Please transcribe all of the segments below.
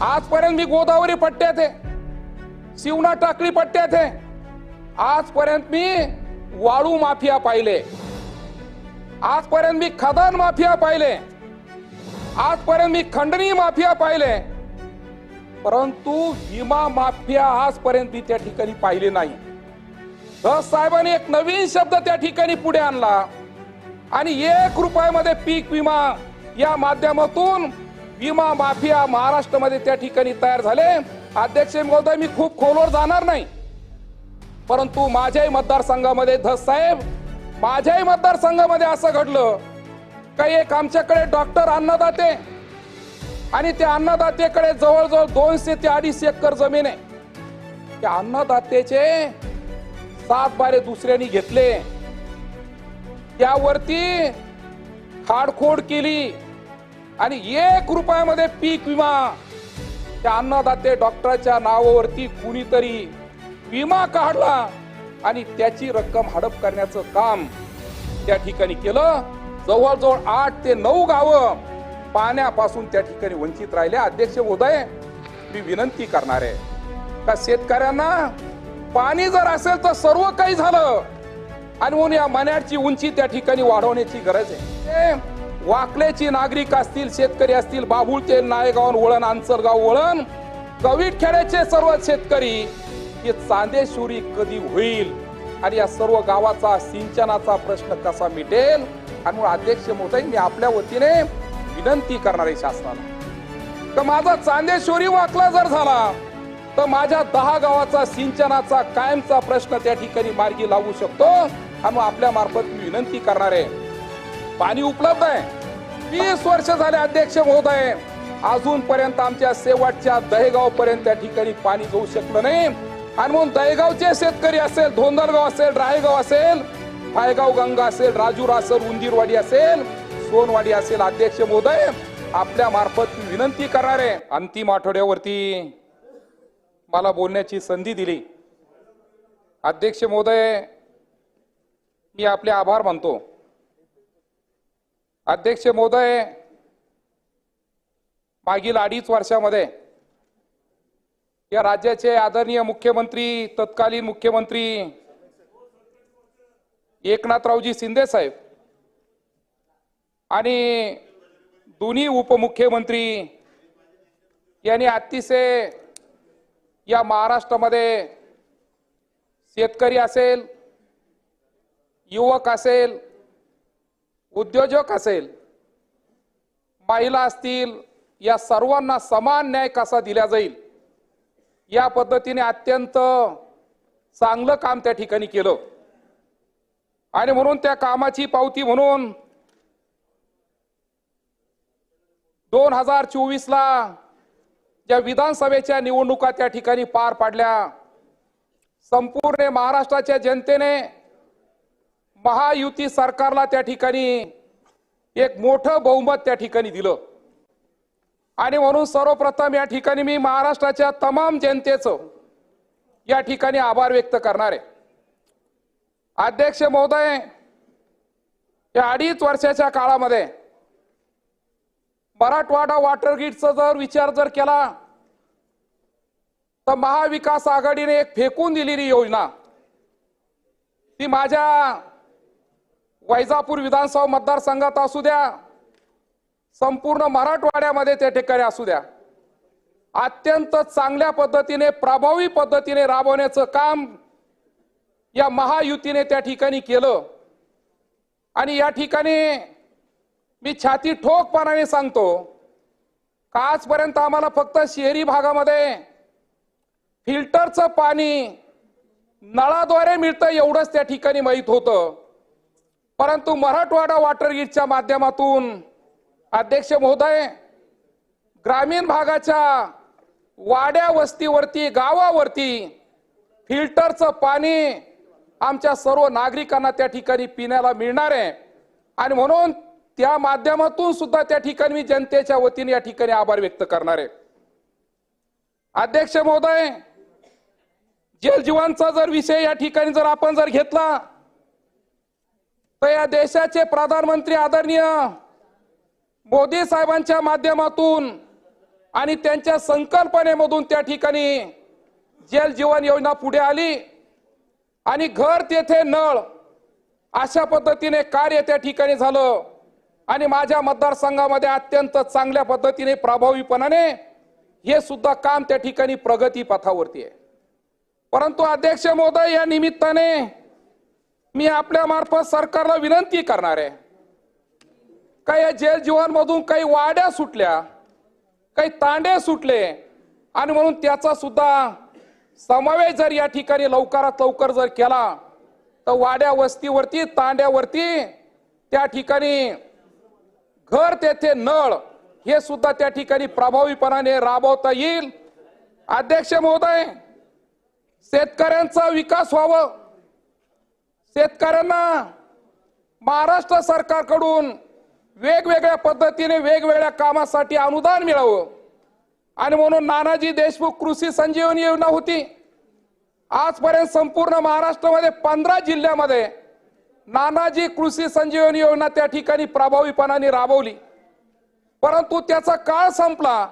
आजपर्यंत मी गोदावरी पट्ट्यात आहे. शिवना टाकळी पट्ट्यात आहे. आजपर्यंत मी वाळू माफिया पाहिले. आजपर्यंत मी खदान माफिया पाहिले. आजपर्यंत मी खंडणी माफिया पाहिले. परंतु विमा माफिया आजपर्यंत मी त्या ठिकाणी पाहिले नाही. रस साहेबांनी एक नवीन शब्द त्या ठिकाणी पुढे आणला. आणि एक रुपयामध्ये पीक विमा या माध्यमातून विमा माफिया महाराष्ट्रामध्ये त्या ठिकाणी तयार झाले. अध्यक्ष महोदय मी खूप खोलवर जाणार नाही. परंतु माझ्याही मतदारसंघामध्ये धस साहेब माझ्याही मतदारसंघामध्ये असं घडलं. काही एक आमच्याकडे डॉक्टर अन्नदाते आणि त्या अन्नदातेकडे जवळजवळ दोनशे ते अडीचशे एकर जमीन आहे. त्या अन्नदातेचे सात बारे दुसऱ्यांनी घेतले. त्यावरती खाडखोड केली. आणि एक रुपयामध्ये पीक विमा. त्या अन्नदाते डॉक्टरच्या नावावरती कुणीतरी विमा काढला आणि त्याची रक्कम हडप करण्याचं काम त्या ठिकाणी केलं. जवळजवळ आठ ते नऊ गावं पाण्यापासून त्या ठिकाणी वंचित राहिले. अध्यक्ष महोदय मी विनंती करणार आहे का शेतकऱ्यांना पाणी जर असेल तर सर्व काही झालं. आणि म्हणून या मन्याची उंची त्या ठिकाणी वाढवण्याची गरज आहे. ते नागरिक असतील शेतकरी असतील बाबुळचे नायगाव वळण आंसरगाव वळण कवीटखेड्याचे सर्व शेतकरी हे चांदेश्वरी कधी होईल? आणि या सर्व गावाचा सिंचनाचा प्रश्न कसा मिटेल? आणि म्हणून अध्यक्ष मोठे मी आपल्या वतीने विनंती करणार आहे शासनाला. तर माझा चांदेश्वरी वाकला जर झाला तर माझ्या दहा गावाचा सिंचनाचा कायमचा प्रश्न त्या ठिकाणी मार्गी लावू शकतो. आणि मग आपल्या मार्फत मी विनंती करणार आहे पाणी उपलब्ध आहे. वीस वर्ष झाले अध्यक्ष महोदय अजूनपर्यंत आमच्या शेवटच्या दहेगाव पर्यंत त्या ठिकाणी पाणी जाऊ शकलं नाही. आणि म्हणून दहेगावचे शेतकरी असेल धोंदरगाव असेल रायगाव असेल फायगाव गंगा असेल राजूर असेल उंदीरवाडी असेल सोनवाडी असेल अध्यक्ष महोदय आपल्या मार्फत विनंती करणार आहे. अंतिम आठवड्यावरती मला बोलण्याची संधी दिली. अध्यक्ष महोदय मी आपले आभार मानतो. अध्यक्ष महोदय मागील अडीच वर्षामध्ये या राज्याचे आदरणीय मुख्यमंत्री तत्कालीन मुख्यमंत्री एकनाथरावजी शिंदे साहेब आणि दोन्ही उपमुख्यमंत्री यांनी अतिशय या महाराष्ट्रामध्ये शेतकरी असेल युवक असेल उद्योजक असेल महिला असतील या सर्वांना समान न्याय कसा दिला जाईल? या पद्धतीने अत्यंत चांगलं काम त्या ठिकाणी केलं. आणि म्हणून त्या कामाची पावती म्हणून दोन हजार चोवीसला ज्या विधानसभेच्या निवडणुका त्या ठिकाणी पार पाडल्या संपूर्ण महाराष्ट्राच्या जनतेने महायुती सरकारला त्या ठिकाणी एक मोठं बहुमत त्या ठिकाणी दिलं. आणि म्हणून सर्वप्रथम या ठिकाणी मी महाराष्ट्राच्या तमाम जनतेचं या ठिकाणी आभार व्यक्त करणार आहे. अध्यक्ष महोदय या अडीच वर्षाच्या काळामध्ये मराठवाडा वॉटर ग्रीडचा जर विचार जर केला तर महाविकास आघाडीने एक फेकून दिलेली योजना ती माझ्या वैजापूर विधानसभा मतदारसंघात असू द्या संपूर्ण मराठवाड्यामध्ये त्या ठिकाणी असू द्या. अत्यंत चांगल्या पद्धतीने प्रभावी पद्धतीने राबवण्याचं काम या महायुतीने त्या ठिकाणी केलं. आणि या ठिकाणी मी छाती ठोकपणाने सांगतो का आजपर्यंत आम्हाला फक्त शहरी भागामध्ये फिल्टरचं पाणी नळाद्वारे मिळतं एवढंच त्या ठिकाणी माहीत होतं. परंतु मराठवाडा वॉटर ग्रीडच्या माध्यमातून अध्यक्ष महोदय ग्रामीण भागाच्या वाड्या वस्तीवरती गावावरती फिल्टरचं पाणी आमच्या सर्व नागरिकांना त्या ठिकाणी पिण्याला मिळणार आहे. आणि म्हणून त्या माध्यमातून सुद्धा त्या ठिकाणी मी जनतेच्या वतीने या ठिकाणी आभार व्यक्त करणार आहे. अध्यक्ष महोदय जलजीवांचा जर विषय या ठिकाणी जर आपण जर घेतला तर या देशाचे प्रधानमंत्री आदरणीय मोदी साहेबांच्या माध्यमातून आणि त्यांच्या संकल्पनेमधून त्या ठिकाणी जल जीवन योजना पुढे आली. आणि घर तेथे नळ अशा पद्धतीने कार्य त्या ठिकाणी झालं. आणि माझ्या मतदारसंघामध्ये अत्यंत चांगल्या पद्धतीने प्रभावीपणाने हे सुद्धा काम त्या ठिकाणी प्रगती पथावरती आहे. परंतु अध्यक्ष महोदय या निमित्ताने मी आपल्या मार्फत सरकारला विनंती करणार आहे. काही या जेल जीवनमधून काही वाड्या सुटल्या काही तांडे सुटले आणि म्हणून त्याचा सुद्धा समावेश जर या ठिकाणी लवकरात लवकर जर केला तर वाड्या वस्तीवरती तांड्यावरती त्या ठिकाणी घर तेथे नळ हे सुद्धा त्या ठिकाणी प्रभावीपणाने राबवता येईल. अध्यक्ष महोदय शेतकऱ्यांचा विकास व्हावं. शेतकऱ्यांना महाराष्ट्र सरकारकडून वेगवेगळ्या पद्धतीने वेगवेगळ्या कामासाठी अनुदान मिळावं. आणि म्हणून नानाजी देशमुख कृषी संजीवनी योजना होती. आजपर्यंत संपूर्ण महाराष्ट्रामध्ये पंधरा जिल्ह्यामध्ये नानाजी कृषी संजीवनी योजना त्या ठिकाणी प्रभावीपणाने राबवली. परंतु त्याचा काळ संपला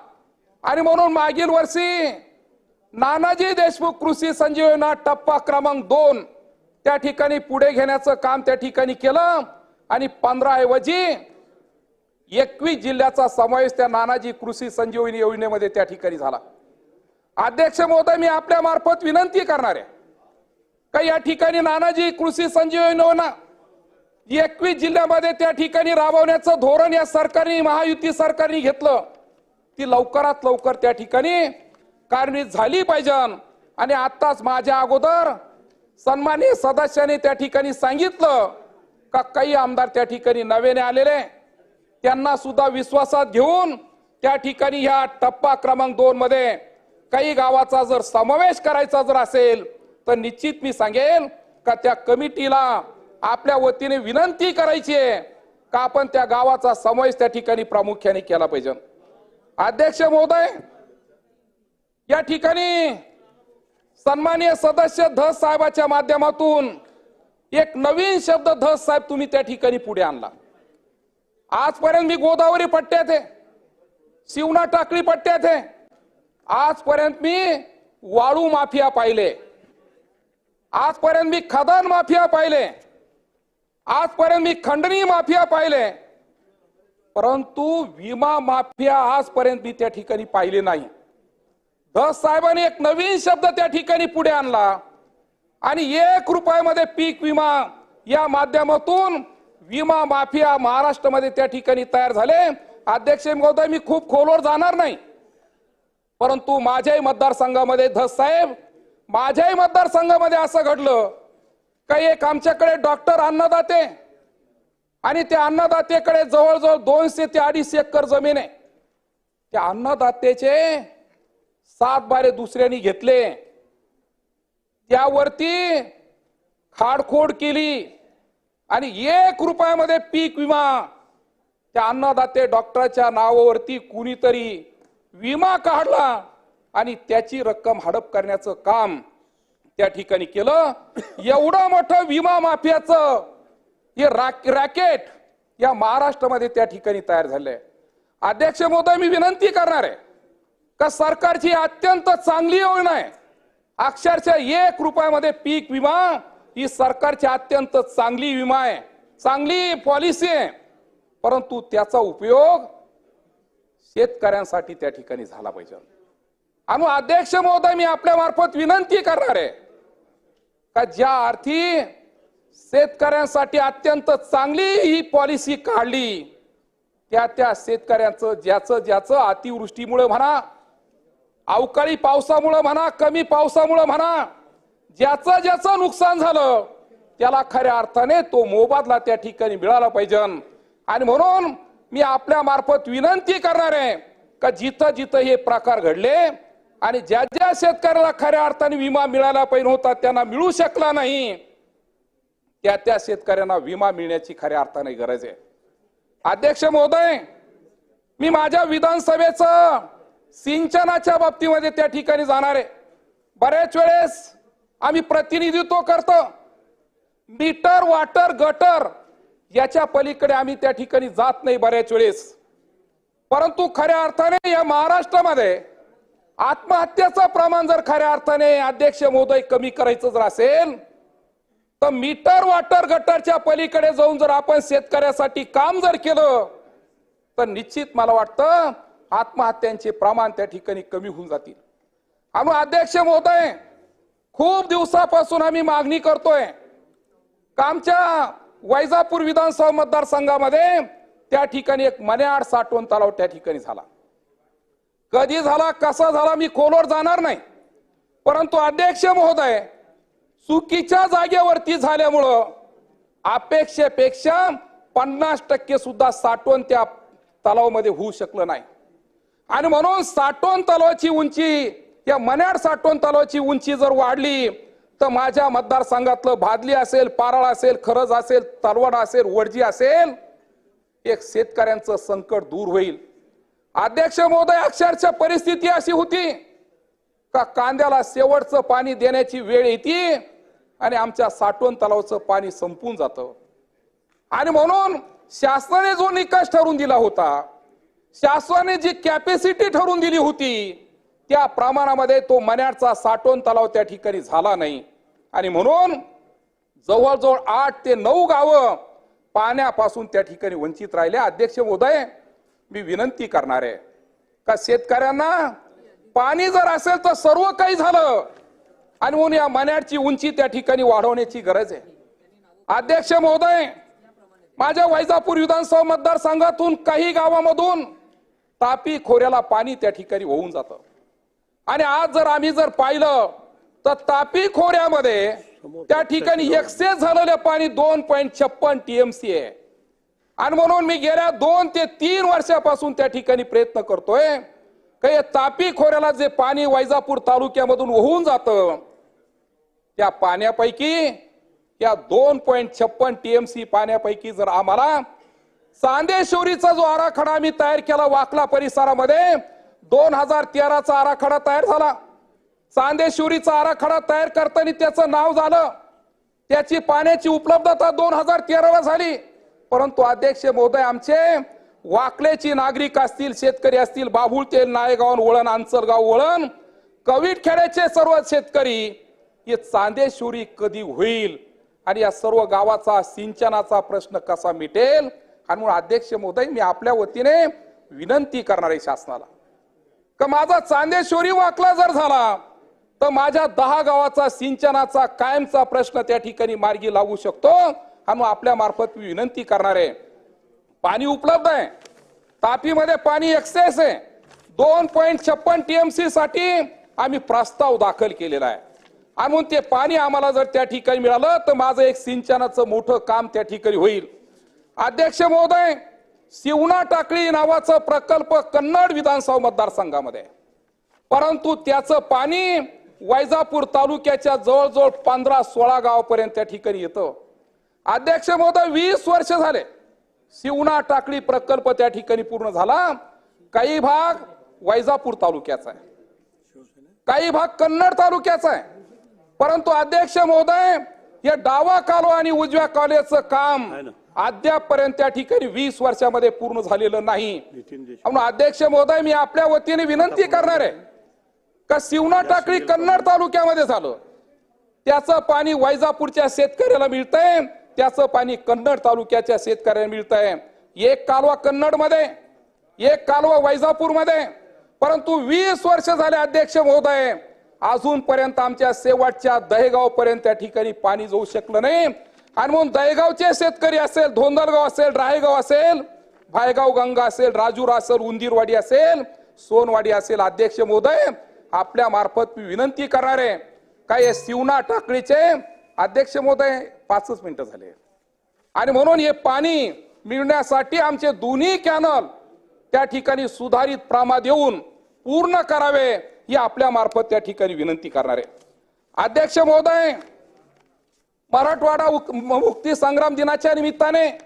आणि म्हणून मागील वर्षी नानाजी देशमुख कृषी संजीवना टप्पा क्रमांक दोन त्या ठिकाणी पुढे घेण्याचं काम त्या ठिकाणी केलं. आणि पंधरा ऐवजी एकवीस जिल्ह्याचा समावेश त्या नानाजी कृषी संजीवनी योजनेमध्ये त्या ठिकाणी झाला. अध्यक्ष महोदय मी आपल्या मार्फत विनंती करणार आहे का या ठिकाणी नानाजी कृषी संजीवनी योजना एकवीस जिल्ह्यामध्ये त्या ठिकाणी राबवण्याचं धोरण या सरकारने महायुती सरकारने घेतलं. ती लवकरात लवकर त्या ठिकाणी कार्यान्वित झाली पाहिजे. आणि आताच माझ्या अगोदर सन्माननीय सदस्याने त्या ठिकाणी सांगितलं का काही आमदार त्या ठिकाणी नव्याने आलेले त्यांना सुद्धा विश्वासात घेऊन त्या ठिकाणी ह्या टप्पा क्रमांक दोन मध्ये काही गावाचा जर समावेश करायचा जर असेल तर निश्चित मी सांगेल का त्या कमिटीला आपल्या वतीने विनंती करायची आहे का आपण त्या गावाचा समावेश त्या ठिकाणी प्रामुख्याने केला पाहिजे. अध्यक्ष महोदय या ठिकाणी सन्मान्य सदस्य धस साहेबाच्या माध्यमातून एक नवीन शब्द धस साहेब तुम्ही त्या ठिकाणी पुढे आणला. आजपर्यंत मी गोदावरी पट्ट्यात आहे. शिवना टाकळी पट्ट्यात आहे. आजपर्यंत मी वाळू माफिया पाहिले. आजपर्यंत मी खदान माफिया पाहिले. आजपर्यंत मी खंडणी माफिया पाहिले. परंतु विमा माफिया आजपर्यंत मी त्या ठिकाणी पाहिले नाही. धस साहेबांनी एक नवीन शब्द त्या ठिकाणी पुढे आणला. आणि एक रुपयामध्ये पीक विमा या माध्यमातून विमा माफिया महाराष्ट्रामध्ये त्या ठिकाणी तयार झाले. अध्यक्ष महोदय मी खूप खोलवर जाणार नाही. परंतु माझ्याही मतदारसंघामध्ये धस साहेब माझ्याही मतदारसंघामध्ये असं घडलं. काही एक आमच्याकडे डॉक्टर अन्नदाते आणि त्या अन्नदातेकडे जवळजवळ दोनशे ते अडीचशे एकर जमीन आहे. त्या अन्नदातेचे सात बारे दुसऱ्यांनी घेतले. त्यावरती खाडखोड केली. आणि एक रुपयामध्ये पीक विमा. त्या अन्नदाते डॉक्टरच्या नावावरती कुणीतरी विमा काढला. आणि त्याची रक्कम हडप करण्याचं काम त्या ठिकाणी केलं. एवढं मोठं विमा माफियाचं हे राक- रॅकेट या महाराष्ट्रामध्ये त्या ठिकाणी तयार झालंय. अध्यक्ष महोदय मी विनंती करणार आहे. का सरकारची अत्यंत चांगली योजना आहे. अक्षरशः एक रुपयामध्ये पीक विमा ही सरकारची अत्यंत चांगली विमा आहे. चांगली पॉलिसी आहे. परंतु त्याचा उपयोग शेतकऱ्यांसाठी त्या ठिकाणी झाला पाहिजे. आणि अध्यक्ष महोदय मी आपल्या मार्फत विनंती करणार आहे का ज्या अर्थी शेतकऱ्यांसाठी अत्यंत चांगली ही पॉलिसी काढली त्या त्या शेतकऱ्यांचं ज्याचं ज्याचं अतिवृष्टीमुळे म्हणा अवकाळी पावसामुळं म्हणा कमी पावसामुळं म्हणा ज्याचं ज्याचं नुकसान झालं त्याला खऱ्या अर्थाने तो मोबदला त्या ठिकाणी मिळाला पाहिजे. आणि म्हणून मी आपल्या मार्फत विनंती करणार आहे का जिथं जिथं हे प्रकार घडले आणि ज्या ज्या शेतकऱ्याला खऱ्या अर्थाने विमा मिळाला पाहिजे होता त्यांना मिळू शकला नाही त्या त्या शेतकऱ्यांना विमा मिळण्याची खऱ्या अर्थाने गरज आहे. अध्यक्ष महोदय मी माझ्या विधानसभेचं सिंचनाच्या बाबतीमध्ये त्या ठिकाणी जाणार आहे. बऱ्याच वेळेस आम्ही प्रतिनिधित्व करतो. मीटर वाटर गटर याच्या पलीकडे आम्ही त्या ठिकाणी जात नाही बऱ्याच वेळेस. परंतु खऱ्या अर्थाने या महाराष्ट्रामध्ये आत्महत्याचं प्रमाण जर खऱ्या अर्थाने अध्यक्ष महोदय कमी करायचं जर असेल तर मीटर वॉटर गटरच्या पलीकडे जाऊन जर आपण शेतकऱ्यासाठी काम जर केलं तर निश्चित मला वाटतं आत्महत्यांचे प्रमाण त्या ठिकाणी कमी होऊन जातील. आम्ही अध्यक्ष महोदय खूप दिवसापासून आम्ही मागणी करतोय. का आमच्या वैजापूर विधानसभा मतदारसंघामध्ये त्या ठिकाणी एक मन्याआड साठवण तलाव त्या ठिकाणी झाला. कधी झाला कसा झाला मी खोलवर जाणार नाही. परंतु अध्यक्ष महोदय चुकीच्या जागेवरती झाल्यामुळं अपेक्षेपेक्षा पन्नास टक्के सुद्धा साठवण त्या तलावामध्ये होऊ शकलं नाही. आणि म्हणून साठवण तलावाची उंची या मन्याड साठवण तलावाची उंची जर वाढली तर माझ्या मतदारसंघातलं भादली असेल पाराळ असेल खरज असेल तलवड असेल वडजी असेल एक शेतकऱ्यांचं संकट दूर होईल. अध्यक्ष महोदय अक्षरशः परिस्थिती अशी होती का कांद्याला शेवटचं पाणी देण्याची वेळ येते आणि आमच्या साठवण तलावाचं पाणी संपून जातं. आणि म्हणून शासनाने जो निकष ठरवून दिला होता शासनाने जी कॅपॅसिटी ठरवून दिली होती त्या प्रमाणामध्ये तो मन्याडचा साठवण तलाव त्या ठिकाणी झाला नाही. आणि म्हणून जवळजवळ आठ ते नऊ गावं पाण्यापासून त्या ठिकाणी वंचित राहिले. अध्यक्ष महोदय मी विनंती करणार आहे का शेतकऱ्यांना पाणी जर असेल तर सर्व काही झालं. आणि म्हणून या मन्याडची उंची त्या ठिकाणी वाढवण्याची गरज आहे. अध्यक्ष महोदय माझ्या वैजापूर विधानसभा मतदारसंघातून काही गावामधून तापी खोऱ्याला पाणी त्या ठिकाणी होऊन जातं. आणि आज जर आम्ही जर पाहिलं तर तापी खोऱ्यामध्ये त्या ठिकाणी एक्सेस झालेलं पाणी दोन पॉईंट छप्पन टीएमसी आहे. आणि म्हणून मी गेल्या दोन ते तीन वर्षापासून त्या ठिकाणी प्रयत्न करतोय का या तापी खोऱ्याला जे पाणी वैजापूर तालुक्यामधून वाहून जातं त्या पाण्यापैकी या दोन पॉईंट छप्पन टीएमसी पाण्यापैकी जर आम्हाला चांदेश्वरीचा जो आराखडा आम्ही तयार केला वाकला परिसरामध्ये दोन हजार तेराचा आराखडा तयार झाला. चांदेश्वरीचा आराखडा तयार करताना त्याचं नाव झालं. त्याची पाण्याची उपलब्धता दोन हजार तेराला झाली. परंतु अध्यक्ष महोदय आमचे वाकल्याची नागरिक असतील शेतकरी असतील बाभूळ तेल नायगाव वळण आंचलगाव वळण कवीट खेड्याचे सर्व शेतकरी हे चांदेश्वरी कधी होईल? आणि या सर्व गावाचा सिंचनाचा प्रश्न कसा मिटेल? आणि म्हणून अध्यक्ष महोदय मी आपल्या वतीने विनंती करणार आहे शासनाला. का माझा चांदेश्वरी वाकला जर झाला तर माझ्या दहा गावाचा सिंचनाचा कायमचा प्रश्न त्या ठिकाणी मार्गी लागू शकतो. आणि मग आपल्या मार्फत मी विनंती करणार आहे. पाणी उपलब्ध आहे. तापीमध्ये पाणी एक्सेस आहे. दोन पॉईंट छप्पन टीएमसी साठी आम्ही प्रस्ताव दाखल केलेला आहे. आणि म्हणून ते पाणी आम्हाला जर त्या ठिकाणी मिळालं तर माझं एक सिंचनाचं मोठं काम त्या ठिकाणी होईल. अध्यक्ष महोदय शिवना टाकळी नावाचा प्रकल्प कन्नड विधानसभा मतदारसंघामध्ये आहे. परंतु त्याचं पाणी वैजापूर तालुक्याच्या जवळजवळ पंधरा सोळा गावापर्यंत त्या ठिकाणी येतं अध्यक्ष महोदय वीस वर्ष झाले शिवना टाकळी प्रकल्प त्या ठिकाणी पूर्ण झाला काही भाग वैजापूर तालुक्याचा आहे काही भाग कन्नड तालुक्याचा आहे परंतु अध्यक्ष महोदय या डावा कालो आणि उजव्या कालव्याचं काम आहे ना. अद्यापपर्यंत त्या ठिकाणी वीस वर्षामध्ये पूर्ण झालेलं नाही. म्हणून अध्यक्ष महोदय मी आपल्या वतीने विनंती करणार आहे का शिवना टाकळी कन्नड तालुक्यामध्ये झालं. त्याचं पाणी वैजापूरच्या शेतकऱ्याला मिळतंय त्याचं पाणी कन्नड तालुक्याच्या शेतकऱ्याला मिळतंय. एक कालवा कन्नडमध्ये एक कालवा वैजापूरमध्ये परंतु वीस वर्ष झाले अध्यक्ष महोदय अजूनपर्यंत आमच्या शेवटच्या दहेगाव पर्यंत त्या ठिकाणी पाणी जाऊ शकलं नाही. आणि म्हणून दयगावचे शेतकरी असेल धोंदरगाव असेल रायगाव असेल भायगाव गंगा असेल राजूर असेल उंदीरवाडी असेल सोनवाडी असेल अध्यक्ष महोदय आपल्या मार्फत मी विनंती करणार आहे. काय हे शिवना टाकळीचे अध्यक्ष महोदय पाचच मिनिटं झाले. आणि म्हणून हे पाणी मिळण्यासाठी आमचे दोन्ही कॅनल त्या ठिकाणी सुधारित प्रामा देऊन पूर्ण करावे ही आपल्या मार्फत त्या ठिकाणी विनंती करणार आहे. अध्यक्ष महोदय मराठवाडा उक- मुक्ती संग्राम दिनाच्या निमित्ताने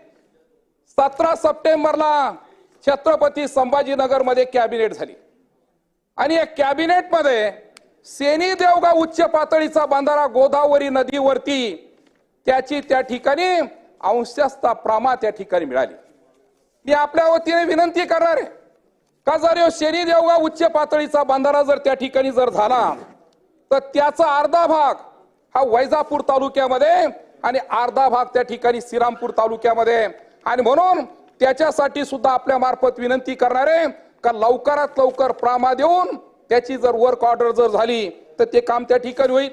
सतरा सप्टेंबरला छत्रपती संभाजीनगरमध्ये कॅबिनेट झाली. आणि या कॅबिनेटमध्ये सेनी देवगाव उच्च पातळीचा बंधारा गोदावरी नदीवरती त्याची त्या ठिकाणी अंशस्था प्रामा त्या ठिकाणी मिळाली. मी आपल्या वतीने विनंती करणार आहे का जर यो शनी देवगाव उच्च पातळीचा बांधारा जर त्या ठिकाणी जर झाला तर त्याचा अर्धा भाग हा वैजापूर तालुक्यामध्ये आणि अर्धा भाग त्या ठिकाणी श्रीरामपूर तालुक्यामध्ये. आणि म्हणून त्याच्यासाठी सुद्धा आपल्या मार्फत विनंती करणारे का लवकरात लवकर प्रामा देऊन त्याची जर वर्क ऑर्डर जर झाली तर ते काम त्या ठिकाणी होईल.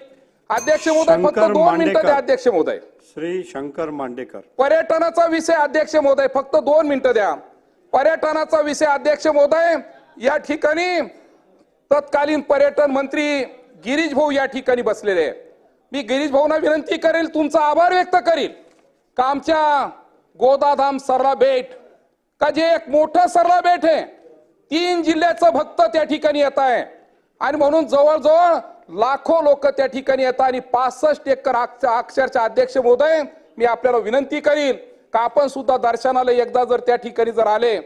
अध्यक्ष महोदय फक्त दोन मिनिटं द्या. अध्यक्ष महोदय. श्री शंकर मांडेकर. पर्यटनाचा विषय अध्यक्ष महोदय फक्त दोन मिनिटं द्या. पर्यटनाचा विषय अध्यक्ष महोदय या ठिकाणी तत्कालीन पर्यटन मंत्री गिरीश भाऊ या ठिकाणी बसलेले. आहे. मी गिरीश भाऊना विनंती करेल तुमचा आभार व्यक्त करील. का आमच्या गोदाधाम सरला बेट का जे एक मोठं सरला बेट आहे तीन जिल्ह्याचं भक्त त्या ठिकाणी येत आहे. आणि म्हणून जवळजवळ लाखो लोक त्या ठिकाणी येतात आणि पासष्ट एकर अक्ष- अक्षरच्या अध्यक्ष महोदय मी आपल्याला विनंती करील का आपण सुद्धा दर्शनाला एकदा जर त्या ठिकाणी जर आले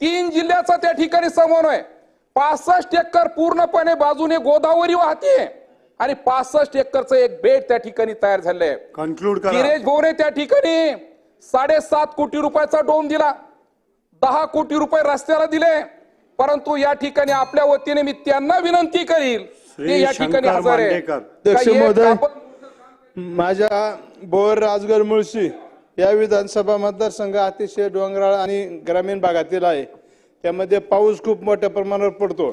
तीन जिल्ह्याचा त्या ठिकाणी समन्वय. पासष्ट एकर पूर्णपणे बाजूने गोदावरी वाहतीये आणि पासष्ट एकरचं एक बेट त्या ठिकाणी तयार झालंय. कन्क्लूड करा. गिरीश भोवने त्या ठिकाणी साडेसात कोटी रुपयाचा डोम दिला. दहा कोटी रुपये रस्त्याला दिले. परंतु या ठिकाणी आपल्या वतीने मी त्यांना विनंती करील ते या ठिकाणी हजर आहे. माझ्या बोर राजगड मुळशी या विधानसभा मतदारसंघ अतिशय डोंगराळ आणि ग्रामीण भागातील आहे. त्यामध्ये पाऊस खूप मोठ्या प्रमाणावर पडतो.